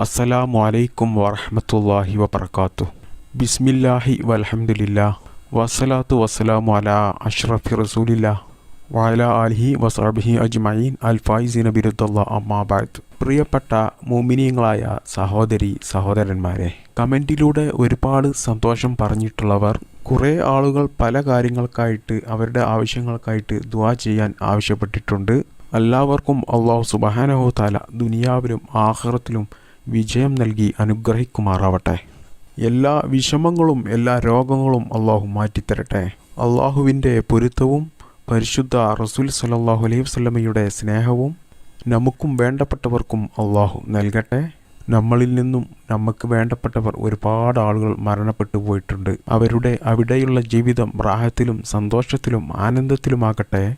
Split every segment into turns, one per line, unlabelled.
അസ്സലാമു അലൈക്കും വറഹമത്തല്ലാഹി വബർക്കാത്തു ബിസ്മില്ലാഹി വലഹമുല്ല വസ്സലാത്തു വസ്സലാമു അലാ അഷ്റഫി റസൂലില്ല. വഅല ആലിഹി വസഹബിഹി അജ്മഈൻ. അൽ ഫൈസി ബിരുദല്ലാ അമ്മാബാദ് പ്രിയപ്പെട്ട മോമിനിയങ്ങളായ സഹോദരി സഹോദരന്മാരെ കമന്റിലൂടെ ഒരുപാട് സന്തോഷം പറഞ്ഞിട്ടുള്ളവർ കുറേ ആളുകൾ പല കാര്യങ്ങൾക്കായിട്ട് അവരുടെ ആവശ്യങ്ങൾക്കായിട്ട് ദുവാ ചെയ്യാൻ ആവശ്യപ്പെട്ടിട്ടുണ്ട്. എല്ലാവർക്കും അള്ളാഹു സുബഹാനഹു താല ദുനിയാവിലും ആഹ്റത്തിലും വിജയം നൽകി അനുഗ്രഹിക്കുമാറാവട്ടെ. എല്ലാ വിഷമങ്ങളും എല്ലാ രോഗങ്ങളും അള്ളാഹു മാറ്റിത്തരട്ടെ. അള്ളാഹുവിന്റെ പൊരുത്തവും പരിശുദ്ധ റസൂൽ സലല്ലാഹു അലൈഹി വസ്ലമയുടെ സ്നേഹവും നമുക്കും വേണ്ടപ്പെട്ടവർക്കും അള്ളാഹു നൽകട്ടെ. നമ്മളിൽ നിന്നും നമുക്ക് വേണ്ടപ്പെട്ടവർ ഒരുപാട് ആളുകൾ മരണപ്പെട്ടു പോയിട്ടുണ്ട്. അവരുടെ അവിടെയുള്ള ജീവിതം റാഹത്തിലും സന്തോഷത്തിലും ആനന്ദത്തിലുമാകട്ടെ.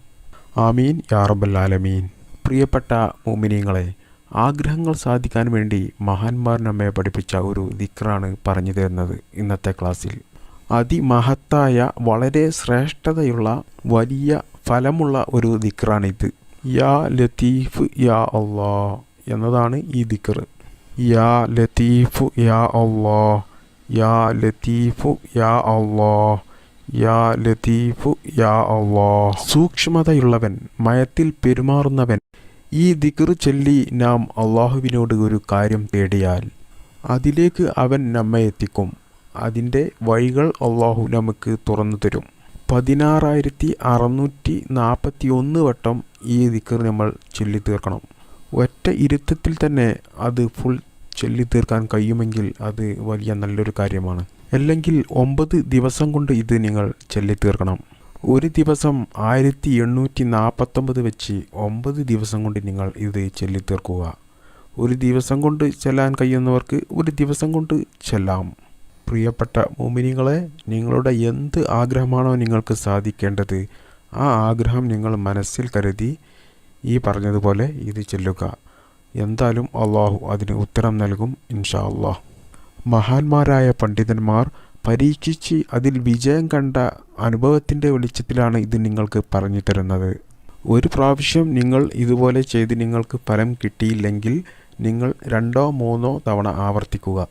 ആമീൻ. യാ റബ്ബൽ ആലമീൻ. പ്രിയപ്പെട്ട മോമിനിയങ്ങളെ ആഗ്രഹങ്ങൾ സാധിക്കാൻ വേണ്ടി മഹാന്മാർ നമ്മെ പഠിപ്പിച്ച ഒരു ദിക്റാണ് പറഞ്ഞു തരുന്നത് ഇന്നത്തെ ക്ലാസ്സിൽ. അതിമഹത്തായ വളരെ ശ്രേഷ്ഠതയുള്ള വലിയ ഫലമുള്ള ഒരു ദിക്റാണിത്. യാ ലത്തീഫ് യാ അള്ളാ എന്നതാണ് ഈ ദിക്ർ യാ ലത്തീഫു യാ അള്ളാ യാ ലത്തീഫു യാ അള്ളാ യാ ലത്തീഫു യാ അള്ളാ സൂക്ഷ്മതയുള്ളവൻ മയത്തിൽ പെരുമാറുന്നവൻ ഈ ദിക്ർ ചൊല്ലി നാം അള്ളാഹുവിനോട് ഒരു കാര്യം തേടിയാൽ അതിലേക്ക് അവൻ നമ്മെ എത്തിക്കും. അതിന്റെ വഴികൾ അള്ളാഹു നമുക്ക് തുറന്നു തരും. പതിനാറായിരത്തി അറുന്നൂറ്റി നാൽപ്പത്തി ഒന്ന് വട്ടം ഈ ദിക്കർ നമ്മൾ ചൊല്ലി തീർക്കണം. ഒറ്റ ഇരുത്തത്തിൽ തന്നെ അത് ഫുൾ ചൊല്ലി തീർക്കാൻ കഴിയുമെങ്കിൽ അത് വലിയ നല്ലൊരു കാര്യമാണ്. അല്ലെങ്കിൽ ഒമ്പത് ദിവസം കൊണ്ട് ഇത് നിങ്ങൾ ചൊല്ലി തീർക്കണം. ഒരു ദിവസം ആയിരത്തി എണ്ണൂറ്റി നാൽപ്പത്തൊമ്പത് വെച്ച് ഒമ്പത് ദിവസം കൊണ്ട് നിങ്ങൾ ഇത് ചൊല്ലിത്തീർക്കുക. ഒരു ദിവസം കൊണ്ട് ചെല്ലാൻ കഴിയുന്നവർക്ക് ഒരു ദിവസം കൊണ്ട് ചെല്ലാം. പ്രിയപ്പെട്ട മോമിനികളെ നിങ്ങളുടെ എന്ത് ആഗ്രഹമാണോ നിങ്ങൾക്ക് സാധിക്കേണ്ടത് ആ ആഗ്രഹം നിങ്ങൾ മനസ്സിൽ കരുതി ഈ പറഞ്ഞതുപോലെ ഇത് ചെല്ലുക. എന്തായാലും അള്ളാഹു അതിന് ഉത്തരം നൽകും ഇൻഷാ അള്ളാഹ്. മഹാന്മാരായ പണ്ഡിതന്മാർ പരീക്ഷിച്ച് അതിൽ വിജയം കണ്ട അനുഭവത്തിന്റെ വെളിച്ചത്തിലാണ് ഇത് നിങ്ങൾക്ക് പറഞ്ഞു തരുന്നത്. ഒരു പ്രാവശ്യം നിങ്ങൾ ഇതുപോലെ ചെയ്ത് നിങ്ങൾക്ക് ഫലം കിട്ടിയില്ലെങ്കിൽ നിങ്ങൾ രണ്ടോ മൂന്നോ തവണ ആവർത്തിക്കുക.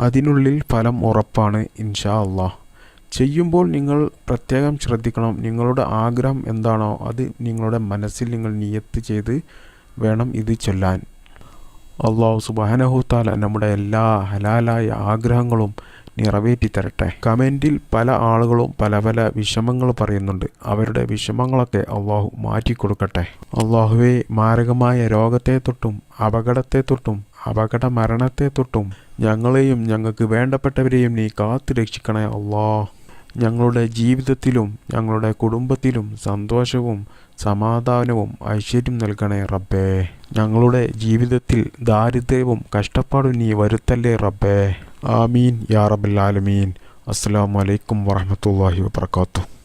അതിനുള്ളിൽ ഫലം ഉറപ്പാണ് ഇൻഷാ അള്ളാഹ്. ചെയ്യുമ്പോൾ നിങ്ങൾ പ്രത്യേകം ശ്രദ്ധിക്കണം. നിങ്ങളുടെ ആഗ്രഹം എന്താണോ അത് നിങ്ങളുടെ മനസ്സിൽ നിങ്ങൾ നിയത്ത് ചെയ്ത് വേണം ഇത് ചൊല്ലാൻ. അള്ളാഹു സുബാനഹുത്താല നമ്മുടെ എല്ലാ ഹലാലായ ആഗ്രഹങ്ങളും നിറവേറ്റി തരട്ടെ കമന്റിൽ പല ആളുകളും പല പല വിഷമങ്ങൾ പറയുന്നുണ്ട്. അവരുടെ വിഷമങ്ങളൊക്കെ അള്ളാഹു മാറ്റിക്കൊടുക്കട്ടെ. അള്ളാഹുവെ മാരകമായ രോഗത്തെ തൊട്ടും അപകടത്തെ തൊട്ടും അപകട മരണത്തെ തൊട്ടും ഞങ്ങളെയും ഞങ്ങൾക്ക് വേണ്ടപ്പെട്ടവരെയും നീ കാത്തു രക്ഷിക്കണേ അള്ളാ. ഞങ്ങളുടെ ജീവിതത്തിലും ഞങ്ങളുടെ കുടുംബത്തിലും സന്തോഷവും സമാധാനവും ഐശ്വര്യം നൽകണേ റബ്ബേ. ഞങ്ങളുടെ ജീവിതത്തിൽ ദാരിദ്ര്യവും കഷ്ടപ്പാടും നീ വരുത്തല്ലേ റബ്ബേ. ആമീൻ. യാ റബ്ബൽ ആലമീൻ. അസ്സാം വലൈക്കും വാഹമത്തല്ലാഹി വാത്തു